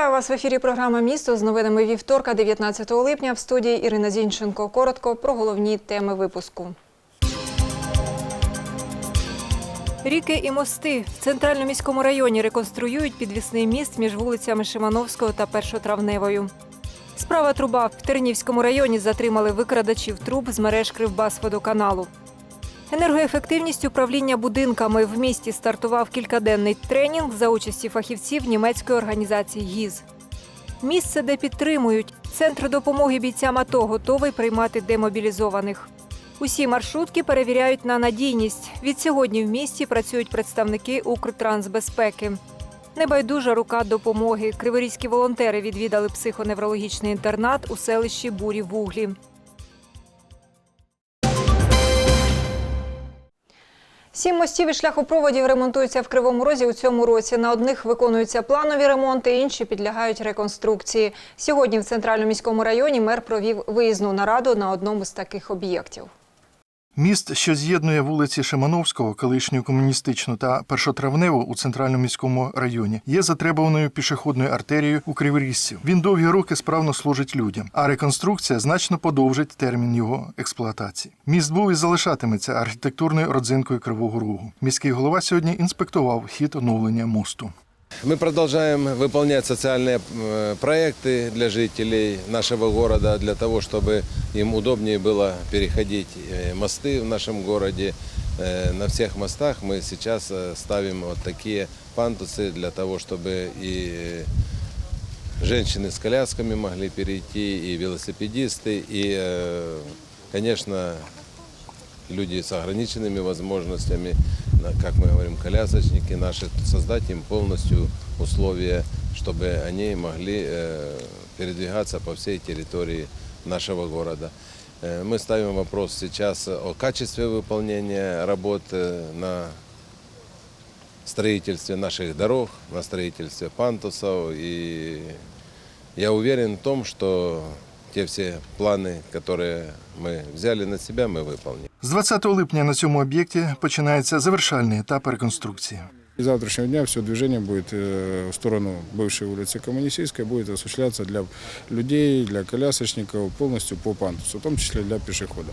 Вітаю вас в ефірі програми Місто з новинами вівторка, 19 липня. В студії Ірина Зінченко. Коротко про головні теми випуску. Ріки і мости в центральному міському районі реконструюють підвісний міст між вулицями Шимановського та Першотравневою. Справа труба в Тернівському районі затримали викрадачів труб з мереж Кривбасводоканалу. Енергоефективність управління будинками в місті стартував кількаденний тренінг за участі фахівців німецької організації ГІЗ. Місце, де підтримують. Центр допомоги бійцям АТО готовий приймати демобілізованих. Усі маршрутки перевіряють на надійність. Відсьогодні в місті працюють представники Укртрансбезпеки. Небайдужа рука допомоги. Криворізькі волонтери відвідали психоневрологічний інтернат у селищі Бурі Вуглі. Сім мостів і шляхопроводів ремонтуються в Кривому Розі у цьому році. На одних виконуються планові ремонти, інші підлягають реконструкції. Сьогодні в центральному міському районі мер провів виїзну нараду на одному з таких об'єктів. Міст, що з'єднує вулиці Шимановського, колишню комуністичну та першотравневу у центральному міському районі, є затребуваною пішохідною артерією у Криворізці. Він довгі роки справно служить людям, а реконструкція значно подовжить термін його експлуатації. Міст був і залишатиметься архітектурною родзинкою Кривого Рогу. Міський голова сьогодні інспектував хід оновлення мосту. Мы продолжаем выполнять социальные э, проекты для жителей нашего города, для того, чтобы им удобнее было переходить э, мосты в нашем городе. Э, На всех мостах мы сейчас ставим вот такие пандусы для того, чтобы и женщины с колясками могли перейти, и велосипедисты, и, конечно, люди с ограниченными возможностями, как мы говорим, колясочники наши, создать им полностью условия, чтобы они могли э, передвигаться по всей территории нашего города. Э, Мы ставим вопрос сейчас о качестве выполнения работ э, на строительстве наших дорог, на строительстве пантусов. И я уверен в том, что те все планы, которые мы взяли на себя, мы выполним. З 20 липня на цьому об'єкті починається завершальний етап реконструкції. И завтрашнего дня все движение будет э, в сторону бывшей улицы Коммунистической, будет осуществляться для людей, для колясочников, полностью по пандусу, в том числе для пешехода.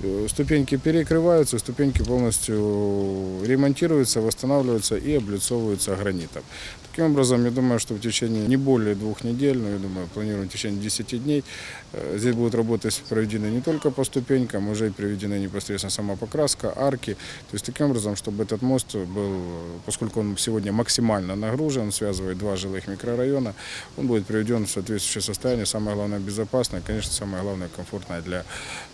Э, Ступеньки перекрываются, ступеньки полностью ремонтируются, восстанавливаются и облицовываются гранитом. Таким образом, я думаю, что в течение не более двух недель, но я думаю, планируем в течение 10 дней, э, здесь будут работы проведены не только по ступенькам, уже и приведены непосредственно сама покраска, арки. То есть таким образом, чтобы этот мост был, поскольку он сегодня максимально нагружен, он связывает два жилых микрорайона, он будет приведен в соответствующее состояние, самое главное безопасное, конечно, самое главное комфортное для,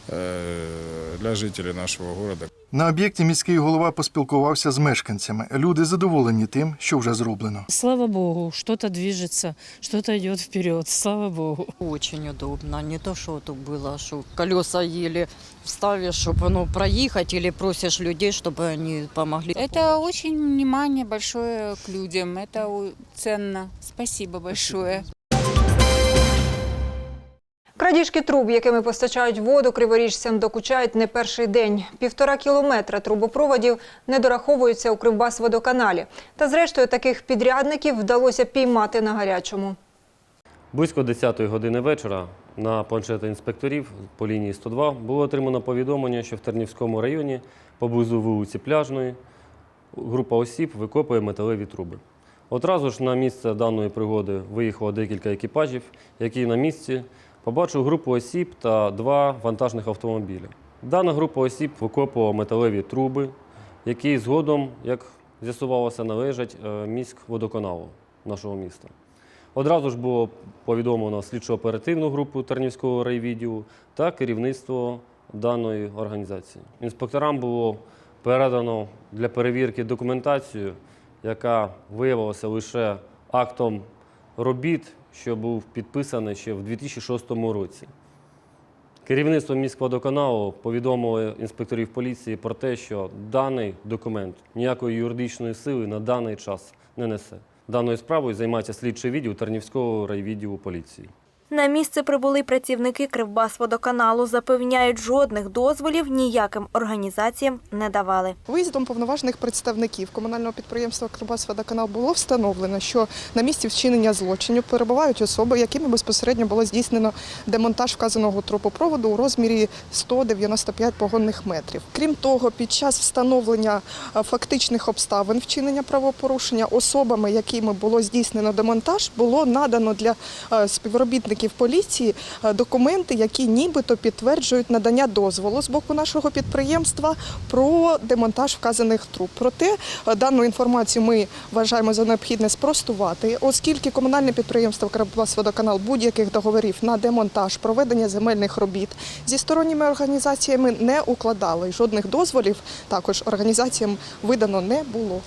э, для жителей нашего города. На об'єкті міський голова поспілкувався з мешканцями. Люди задоволені тим, що вже зроблено. Слава Богу, что-то движется, что-то идет вперед. Слава Богу. Очень удобно. Не то, что тут было, что колеса еле вставишь, чтобы ну, проехать, или просишь людей, чтобы они помогли. Это очень внимание большое к людям. Это у- ценно. Спасибо большое. Крадіжки труб, якими постачають воду криворіжцям, докучають не перший день. Півтора кілометра трубопроводів не дораховуються у Кривбасводоканалі. Та зрештою таких підрядників вдалося піймати на гарячому. Близько 10-ї години вечора на планшети інспекторів по лінії 102 було отримано повідомлення, що в Тернівському районі поблизу вулиці Пляжної група осіб викопує металеві труби. Одразу ж на місце даної пригоди виїхало декілька екіпажів, які на місці побачили групу осіб та два вантажних автомобілі. Дана група осіб викопувала металеві труби, які згодом, як з'ясувалося, належать е, міськводоканалу нашого міста. Одразу ж було повідомлено слідчо-оперативну групу Тернівського райвідділу та керівництво даної організації. Інспекторам було передано для перевірки документацію, яка виявилася лише актом робіт, що був підписаний ще в 2006 році. Керівництво міськводоканалу повідомило інспекторів поліції про те, що даний документ ніякої юридичної сили на даний час не несе. Даною справою займається слідчий відділ Тернівського райвідділу поліції. На місце прибули працівники Кривбасводоканалу. Запевняють, жодних дозволів ніяким організаціям не давали. Виїздом повноважних представників комунального підприємства «Кривбасводоканал» було встановлено, що на місці вчинення злочинів перебувають особи, якими безпосередньо було здійснено демонтаж вказаного трубопроводу у розмірі 195 погонних метрів. Крім того, під час встановлення е, фактичних обставин вчинення правопорушення особами, якими було здійснено демонтаж, було надано для е, співробітників поліції е, документи, які нібито підтверджують надання дозволу з боку нашого підприємства про демонтаж вказаних труб. Проте е, дану інформацію ми вважаємо за необхідне спростувати, оскільки комунальне підприємство «Кривбасводоканал» будь-яких договорів на демонтаж, проведення земельних робіт зі сторонніми організаціями не укладали. Жодних дозволів також організаціям видано не було.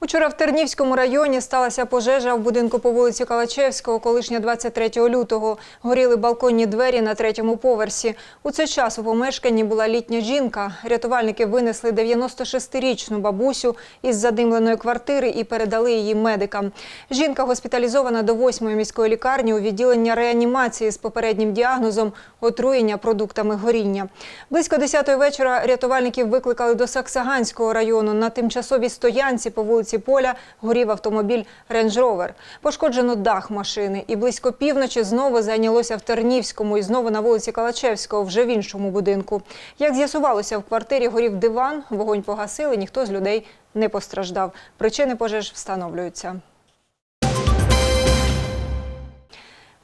Учора в Тернівському районі сталася пожежа в будинку по вулиці Калачевського, колишня 23 лютого. Горіли балконні двері на третьому поверсі. У цей час у помешканні була літня жінка. Рятувальники винесли 96-річну бабусю із задимленої квартири і передали її медикам. Жінка госпіталізована до 8-ї міської лікарні у відділення реанімації з попереднім діагнозом отруєння продуктами горіння. Близько 10-ї вечора рятувальників викликали до Саксаганського району. На тимчасовій стоянці по вулиці Поля горів автомобіль Range Rover. Пошкоджено дах машини. І близько півночі знову зайнялося в Тернівському і знову на вулиці Калачевського, вже в іншому будинку. Як з'ясувалося, в квартирі горів диван, вогонь погасили, ніхто з людей не постраждав. Причини пожеж встановлюються.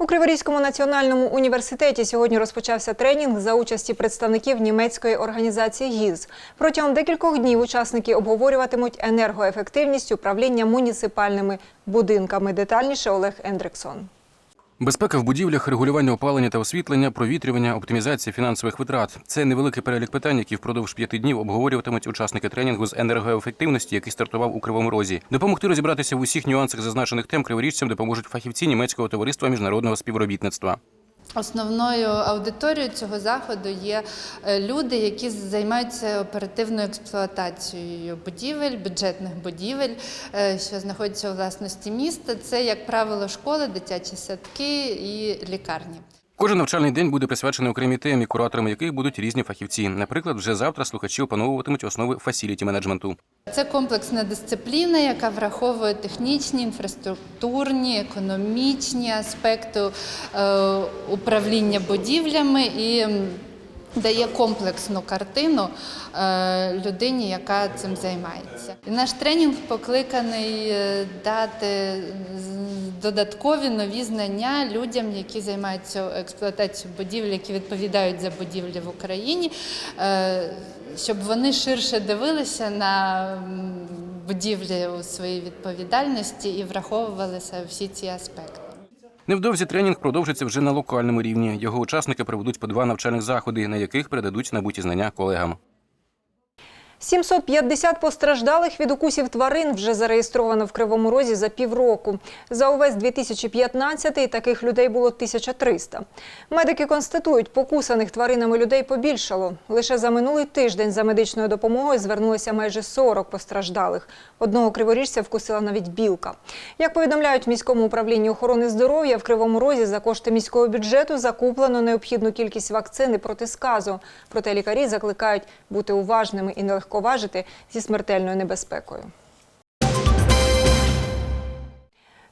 У Криворізькому національному університеті сьогодні розпочався тренінг за участі представників німецької організації ГІЗ. Протягом декількох днів учасники обговорюватимуть енергоефективність управління муніципальними будинками. Детальніше Олег Ендриксон. Безпека в будівлях, регулювання опалення та освітлення, провітрювання, оптимізація фінансових витрат це невеликий перелік питань, які впродовж п'яти днів обговорюватимуть учасники тренінгу з енергоефективності, який стартував у Кривому Розі. Допомогти розібратися в усіх нюансах зазначених тем криворіжцям допоможуть фахівці німецького товариства міжнародного співробітництва. Основною аудиторією цього заходу є е, люди, які займаються оперативною експлуатацією будівель, бюджетних будівель, е, що знаходяться у власності міста. Це, як правило, школи, дитячі садки і лікарні. Кожен навчальний день буде присвячений окремій темі, кураторами яких будуть різні фахівці. Наприклад, вже завтра слухачі опановуватимуть основи фасіліті менеджменту. Це комплексна дисципліна, яка враховує технічні, інфраструктурні, економічні аспекти е, управління будівлями і дає комплексну картину е, людині, яка цим займається. І наш тренінг покликаний е, дати додаткові нові знання людям, які займаються експлуатацією будівель, які відповідають за будівлі в Україні, е, щоб вони ширше дивилися на будівлі у своїй відповідальності і враховувалися всі ці аспекти. Невдовзі тренінг продовжиться вже на локальному рівні. Його учасники проведуть по два навчальних заходи, на яких передадуть набуті знання колегам. 750 постраждалих від укусів тварин вже зареєстровано в Кривому Розі за півроку. За увесь 2015-й таких людей було 1300. Медики констатують, покусаних тваринами людей побільшало. Лише за минулий тиждень за медичною допомогою звернулося майже 40 постраждалих. Одного криворіжця вкусила навіть білка. Як повідомляють в міському управлінні охорони здоров'я, в Кривому Розі за кошти міського бюджету закуплено необхідну кількість вакцини проти сказу. Проте лікарі закликають бути уважними і нелегковажити зі смертельною небезпекою.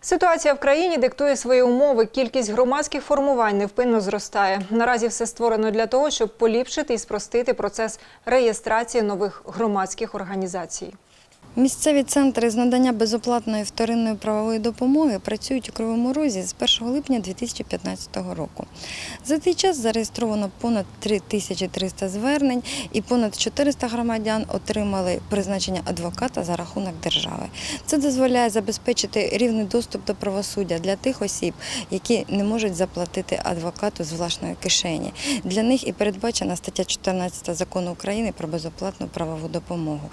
Ситуація в країні диктує свої умови. Кількість громадських формувань невпинно зростає. Наразі все створено для того, щоб поліпшити і спростити процес реєстрації нових громадських організацій. Місцеві центри з надання безоплатної вторинної правової допомоги працюють у Кривому Розі з 1 липня 2015 року. За цей час зареєстровано понад 3300 звернень і понад 400 громадян отримали призначення адвоката за рахунок держави. Це дозволяє забезпечити рівний доступ до правосуддя для тих осіб, які не можуть заплатити адвокату з власної кишені. Для них і передбачена стаття 14 закону України про безоплатну правову допомогу.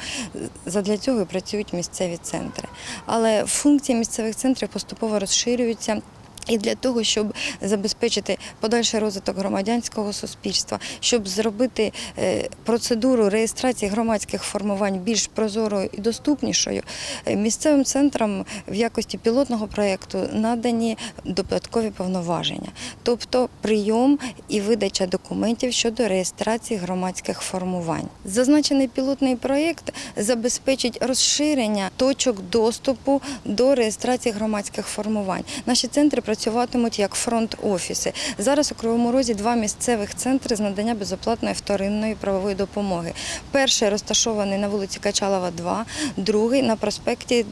Задля цього працюють місцеві центри. Але функції місцевих центрів поступово розширюються. І для того, щоб забезпечити подальший розвиток громадянського суспільства, щоб зробити е, процедуру реєстрації громадських формувань більш прозорою і доступнішою, е, місцевим центрам в якості пілотного проєкту надані додаткові повноваження, тобто прийом і видача документів щодо реєстрації громадських формувань. Зазначений пілотний проєкт забезпечить розширення точок доступу до реєстрації громадських формувань. Наші центри працюватимуть як фронт-офіси. Зараз у Кривому Розі два місцевих центри з надання безоплатної вторинної правової допомоги. Перший розташований на вулиці Качалова, 2, другий на проспекті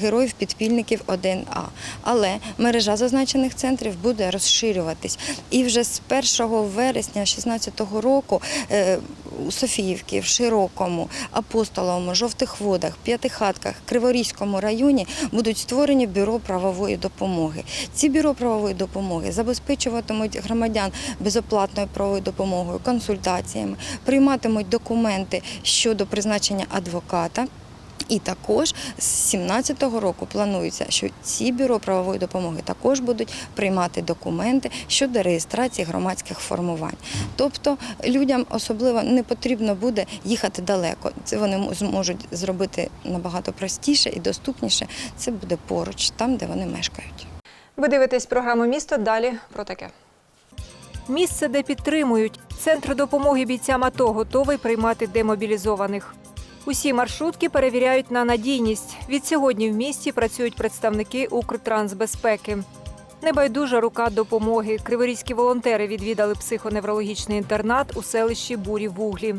Героїв Підпільників 1А. Але мережа зазначених центрів буде розширюватись. І вже з 1 вересня 2016 року е, у Софіївці, в Широкому, Апостоловому, Жовтих Водах, П'ятихатках, Криворізькому районі будуть створені бюро правової допомоги. Ці бюро правової допомоги забезпечуватимуть громадян безоплатною правовою допомогою, консультаціями, прийматимуть документи щодо призначення адвоката. І також з 2017 року планується, що ці бюро правової допомоги також будуть приймати документи щодо реєстрації громадських формувань. Тобто людям особливо не потрібно буде їхати далеко. Це вони зможуть зробити набагато простіше і доступніше. Це буде поруч, там, де вони мешкають. Ви дивитесь програму Місто. Далі про таке. Місце, де підтримують. Центр допомоги бійцям АТО готовий приймати демобілізованих. Усі маршрутки перевіряють на надійність. Від сьогодні в місті працюють представники Укртрансбезпеки. Небайдужа рука допомоги. Криворізькі волонтери відвідали психоневрологічний інтернат у селищі Бурі Вуглі.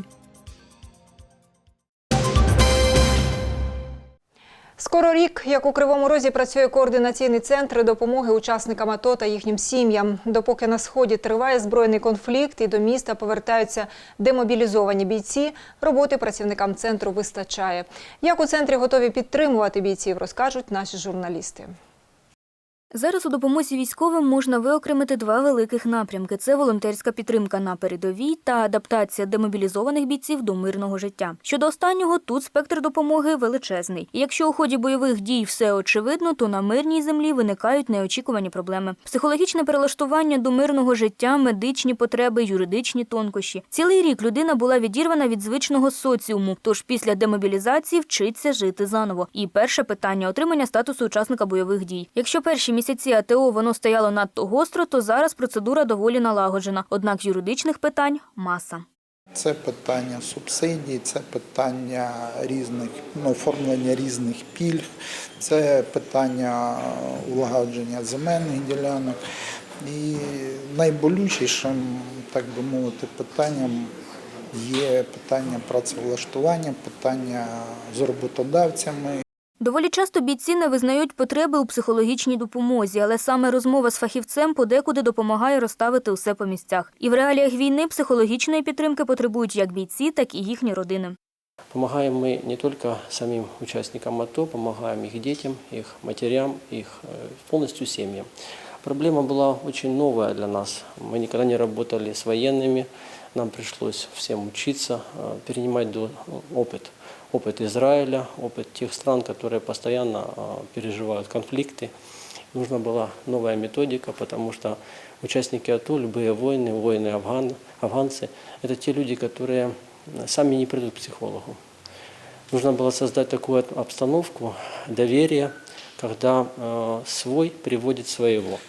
Скоро рік, як у Кривому Розі працює координаційний центр допомоги учасникам АТО та їхнім сім'ям. Допоки на сході триває збройний конфлікт і до міста повертаються демобілізовані бійці, роботи працівникам центру вистачає. Як у центрі готові підтримувати бійців, розкажуть наші журналісти. Зараз у допомозі військовим можна виокремити два великих напрямки: це волонтерська підтримка на передовій та адаптація демобілізованих бійців до мирного життя. Щодо останнього, тут спектр допомоги величезний. І якщо у ході бойових дій все очевидно, то на мирній землі виникають неочікувані проблеми: психологічне перелаштування до мирного життя, медичні потреби, юридичні тонкощі. Цілий рік людина була відірвана від звичного соціуму, тож після демобілізації вчиться жити заново. І перше питання отримання статусу учасника бойових дій. Якщо перші місяці АТО воно стояло надто гостро, то зараз процедура доволі налагоджена. Однак юридичних питань маса. Це питання субсидій, це питання різних ну, оформлення різних пільг, це питання улагодження земельних ділянок. І найболючішим, так би мовити, питанням є питання працевлаштування, питання з роботодавцями. Доволі часто бійці не визнають потреби у психологічній допомозі, але саме розмова з фахівцем подекуди допомагає розставити усе по місцях. І в реаліях війни психологічної підтримки потребують як бійці, так і їхні родини. Помогаем мы не только самим участникам АТО, помогаем их детям, их матерям, их э, полностью семьям. Проблема была очень новая для нас. Мы никогда не работали с военными, нам пришлось всем учиться, э, перенимать до- опыт. Опыт Израиля, опыт тех стран, которые постоянно э, переживают конфликты. Нужна была новая методика, потому что участники АТО, любые воины, воины афган, афганцы, это те люди, которые сами не придут к психологу. Нужно было создать такую обстановку доверия, когда э, свой приводит своего.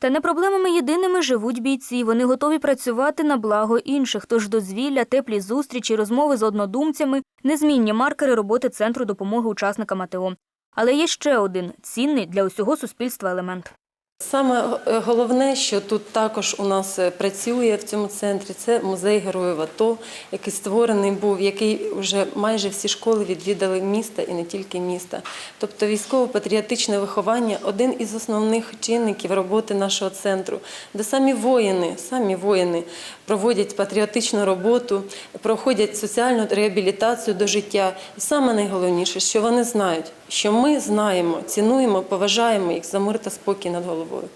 Та не проблемами єдиними живуть бійці. Вони готові працювати на благо інших. Тож дозвілля, теплі зустрічі, розмови з однодумцями незмінні маркери роботи центру допомоги учасникам АТО. Але є ще один цінний для усього суспільства елемент. Саме е, головне, що тут також у нас е, працює в цьому центрі, це музей героїв АТО, який створений був, який вже майже всі школи відвідали міста і не тільки міста. Тобто військово-патріотичне виховання один із основних чинників роботи нашого центру, де самі воїни, самі воїни проводять патріотичну роботу, проходять соціальну реабілітацію до життя. І саме найголовніше, що вони знають, що ми знаємо, цінуємо, поважаємо їх за мир та спокій над головою.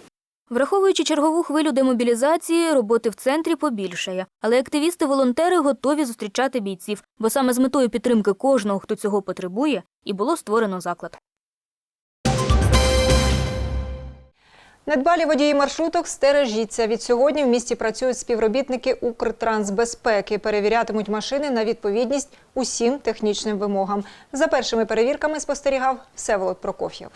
Враховуючи чергову хвилю демобілізації, роботи в центрі побільшає. Але активісти-волонтери готові зустрічати бійців, бо саме з метою підтримки кожного, хто цього потребує, і було створено заклад. Недбалі водії маршруток стережіться. Від сьогодні в місті працюють співробітники Укртрансбезпеки. Перевірятимуть машини на відповідність усім технічним вимогам. За першими перевірками спостерігав Всеволод Прокоф'єв.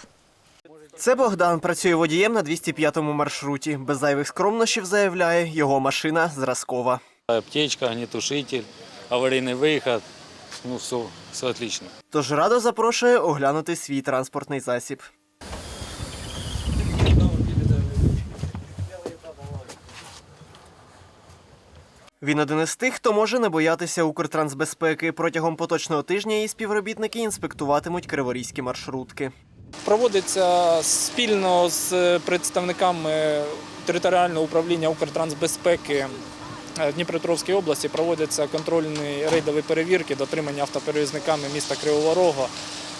Це Богдан працює водієм на 205-му маршруті. Без зайвих скромнощів заявляє, його машина зразкова. Аптечка, огнетушитель, аварийный выход. Ну, все, все отлично. Тож радо запрошує оглянути свій транспортний засіб. Він один із тих, хто може не боятися Укртрансбезпеки. Протягом поточного тижня її співробітники інспектуватимуть криворізькі маршрутки. Проводиться спільно з представниками територіального управління Укртрансбезпеки е, Дніпропетровської області. Проводяться контрольні рейдові перевірки дотримання автоперевізниками міста Кривого Рога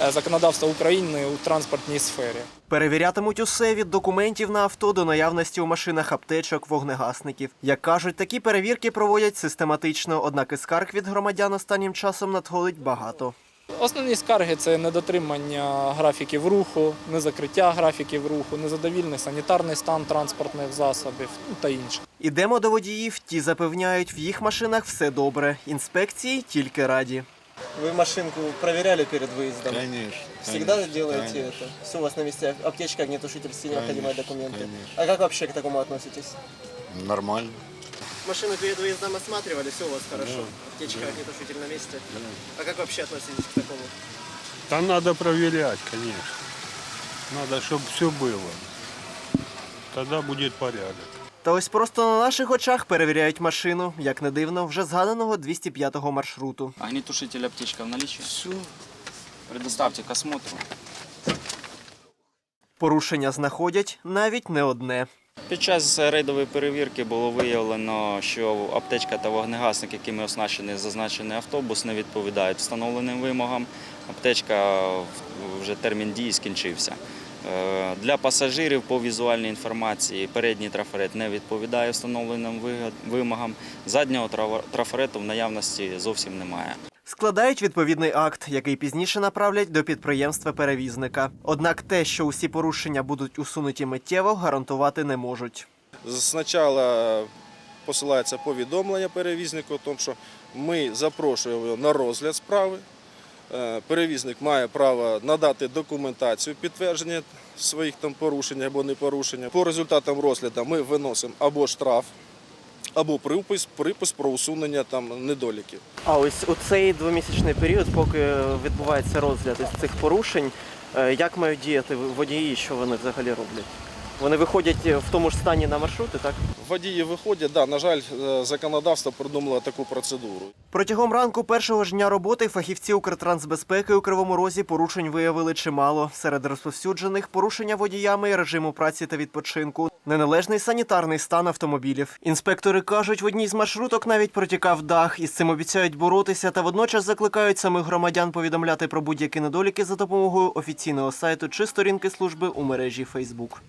законодавства України у транспортній сфері. Перевірятимуть усе від документів на авто до наявності у машинах аптечок, вогнегасників. Як кажуть, такі перевірки проводять систематично, однак і скарг від громадян останнім часом надходить багато. Основні скарги це недотримання графіків руху, незакриття графіків руху, незадовільний санітарний стан транспортних засобів ну, та інше. Ідемо до водіїв. Ті запевняють, в їх машинах все добре. Інспекції тільки раді. Вы машинку проверяли перед выездом? Конечно. Всегда конечно, делаете конечно. это? Все у вас на месте, аптечка, огнетушитель, все необходимые Конечно, документы. конечно. А как вообще к такому относитесь? Нормально. Машину перед выездом осматривали, все у вас хорошо. Да, Аптечка, да. огнетушитель на месте. А как вообще относитесь к такому? Там надо проверять, конечно. Надо, чтобы все было. Тогда будет порядок. Та ось просто на наших очах перевіряють машину, як не дивно, вже згаданого 205-го маршруту. Огнетушитель аптечка в наличии? Все. Предоставьте к осмотру. Порушення знаходять навіть не одне. Під час рейдової перевірки було виявлено, що аптечка та вогнегасник, якими оснащений зазначений автобус, не відповідають встановленим вимогам. Аптечка вже термін дії скінчився. Е, Для пасажирів по візуальній інформації передній трафарет не відповідає встановленим вимогам. Заднього трава- трафарету в наявності зовсім немає. Складають відповідний акт, який пізніше направлять до підприємства-перевізника. Однак те, що усі порушення будуть усунуті миттєво, гарантувати не можуть. Спочатку посилається повідомлення перевізнику, тому що ми запрошуємо на розгляд справи. Е, Перевізник має право надати документацію підтвердження своїх там порушень або непорушення. По результатам розгляду ми виносимо або штраф, або припис, припис про усунення там недоліків. А ось у цей двомісячний період, поки відбувається розгляд із цих порушень, е, як мають діяти водії, що вони взагалі роблять? Вони виходять в тому ж стані на маршрути, так? Водії виходять, да, на жаль, е, законодавство придумало таку процедуру. Протягом ранку першого ж дня роботи фахівці Укртрансбезпеки у Кривому Розі порушень виявили чимало. Серед розповсюджених порушення водіями режиму праці та відпочинку, неналежний санітарний стан автомобілів. Інспектори кажуть, в одній з маршруток навіть протікав дах. Із цим обіцяють боротися та водночас закликають самих громадян повідомляти про будь-які недоліки за допомогою офіційного сайту чи сторінки служби у мережі Фейсбук.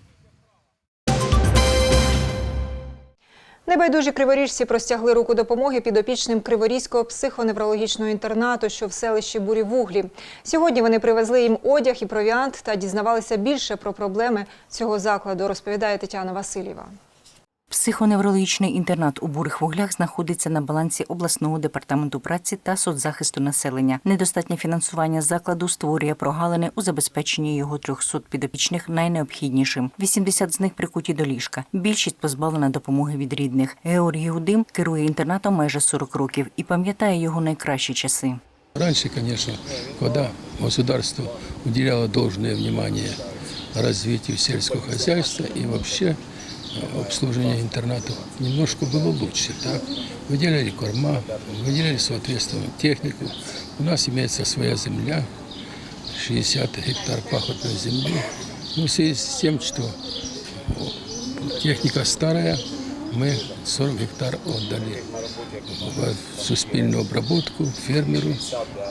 Небайдужі криворіжці простягли руку допомоги підопічним Криворізького психоневрологічного інтернату, що в селищі Бурі-Вуглі. Сьогодні вони привезли їм одяг і провіант та дізнавалися більше про проблеми цього закладу, розповідає Тетяна Васильєва. Психоневрологічний інтернат у бурих вуглях знаходиться на балансі обласного департаменту праці та соцзахисту населення. Недостатнє фінансування закладу створює прогалини у забезпеченні його 300 підопічних найнеобхіднішим. 80 з них прикуті до ліжка. Більшість позбавлена допомоги від рідних. Георгій Гудим керує інтернатом майже 40 років і пам'ятає його найкращі часи. Раньше, конечно, когда государство уделяло должное внимание развитию сельского хозяйства и вообще э, обслуживанию интернатов, немножко было лучше. Так? Выделяли корма, выделяли соответственно технику. У нас имеется своя земля, 60 гектар пахотной земли. Ну, в связи с тем, что техника старая, мы 40 гектар отдали в суспільну обработку фермеру.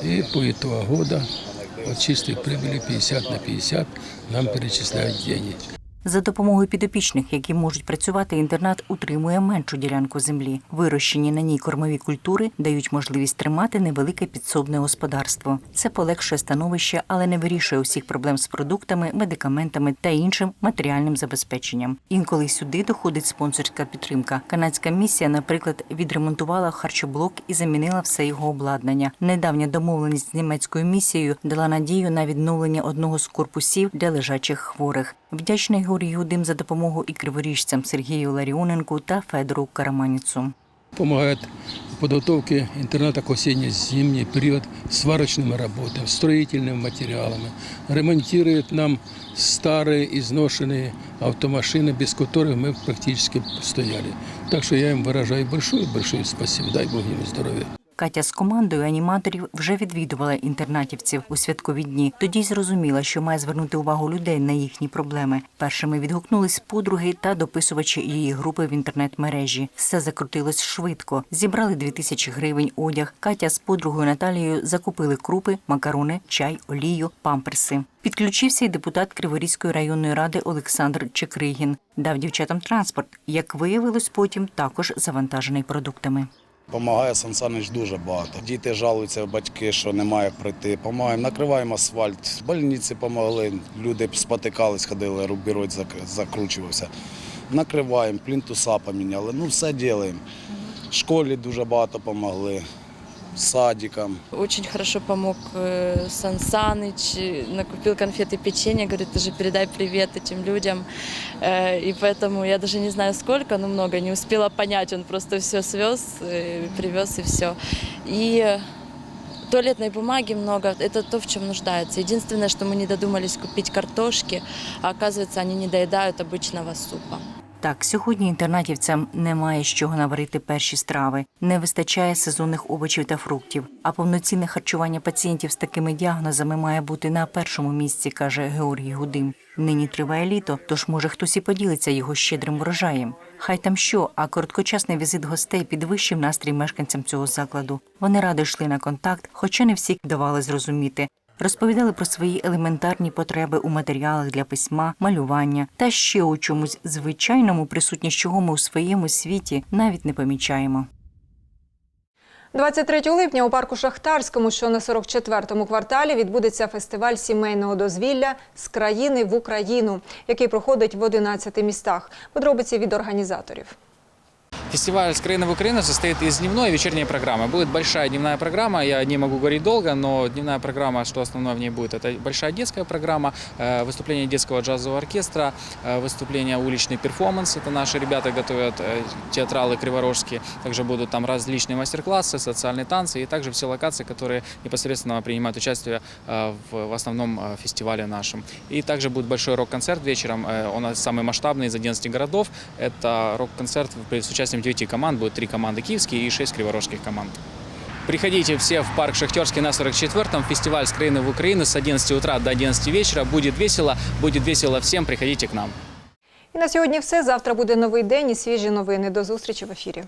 И по итогу года от чистой прибыли 50 на 50 нам перечисляют деньги. За допомогою підопічних, які можуть працювати, інтернат утримує меншу ділянку землі. Вирощені на ній кормові культури дають можливість тримати невелике підсобне господарство. Це полегшує становище, але не вирішує усіх проблем з продуктами, медикаментами та іншим матеріальним забезпеченням. Інколи сюди доходить спонсорська підтримка. Канадська місія, наприклад, відремонтувала харчоблок і замінила все його обладнання. Недавня домовленість з німецькою місією дала надію на відновлення одного з корпусів для лежачих хворих. Вдячний Георгій Гудим за допомогу і криворіжцям Сергію Ларіоненку та Федору Караманіцу. Помогает в подготовке интерната к осенне-зимний период сварочными работами, строительными материалами. Ремонтирует нам старые изношенные автомашины, без которых мы практически стояли. Так что я им выражаю большое-большое спасибо. Дай Бог им здоровья. Катя з командою аніматорів вже відвідувала інтернатівців у святкові дні. Тоді зрозуміла, що має звернути увагу людей на їхні проблеми. Першими відгукнулись подруги та дописувачі її групи в інтернет-мережі. Все закрутилось швидко. Зібрали дві тисячі гривень одяг. Катя з подругою Наталією закупили крупи, макарони, чай, олію, памперси. Підключився й депутат Криворізької районної ради Олександр Чекригін. Дав дівчатам транспорт. Як виявилось, потім також завантажений продуктами. Помагає Сан Санич дуже багато. Діти жалуються, батьки, що немає як пройти. Помагаємо, накриваємо асфальт. Больниці допомогли, люди спотикались, ходили, рубіроть закручувався. Накриваємо, плінтуса поміняли. Ну, все робимо. Школі дуже багато допомогли, садикам. Очень хорошо помог э, Сан Саныч, э, накупил конфеты, печенье, говорит, ты же передай привет этим людям. Э, И поэтому я даже не знаю сколько, но много, не успела понять, он просто все свез, э, привез и все. И э, туалетной бумаги много, это то, в чем нуждается. Единственное, что мы не додумались купить картошки, а оказывается, они не доедают обычного супа. Так, сьогодні інтернатівцям немає з чого наварити перші страви, не вистачає сезонних овочів та фруктів. А повноцінне харчування пацієнтів з такими діагнозами має бути на першому місці, каже Георгій Гудим. Нині триває літо, тож може хтось і поділиться його щедрим врожаєм. Хай там що, а короткочасний візит гостей підвищив настрій мешканцям цього закладу. Вони радо йшли на контакт, хоча не всі давали зрозуміти. Розповідали про свої елементарні потреби у матеріалах для письма, малювання та ще у чомусь звичайному, присутність чого ми у своєму світі навіть не помічаємо. 23 липня у парку Шахтарському, що на 44-му кварталі, відбудеться фестиваль сімейного дозвілля з країни в Україну, який проходить в 11 містах. Подробиці від організаторів. Фестиваль «С в Украину» состоит из дневной и вечерней программы. Будет большая дневная программа, я не могу говорить долго, но дневная программа, что основное в ней будет, это большая детская программа, э, выступление детского джазового оркестра, э, выступление уличный перформанс, это наши ребята готовят, э, театралы криворожские, также будут там различные мастер-классы, социальные танцы и также все локации, которые непосредственно принимают участие в, основном фестивале нашем. И также будет большой рок-концерт вечером, он самый масштабный из 11 городов, это рок-концерт с участием 9 команд, будет 3 команды киевские и 6 криворожских команд. Приходите все в парк Шахтерский на 44-м. Фестиваль с в Украину с 11 утра до 11 вечера. Будет весело, будет весело всем. Приходите к нам. І на сьогодні все. Завтра буде новий день і свіжі новини. До зустрічі в ефірі.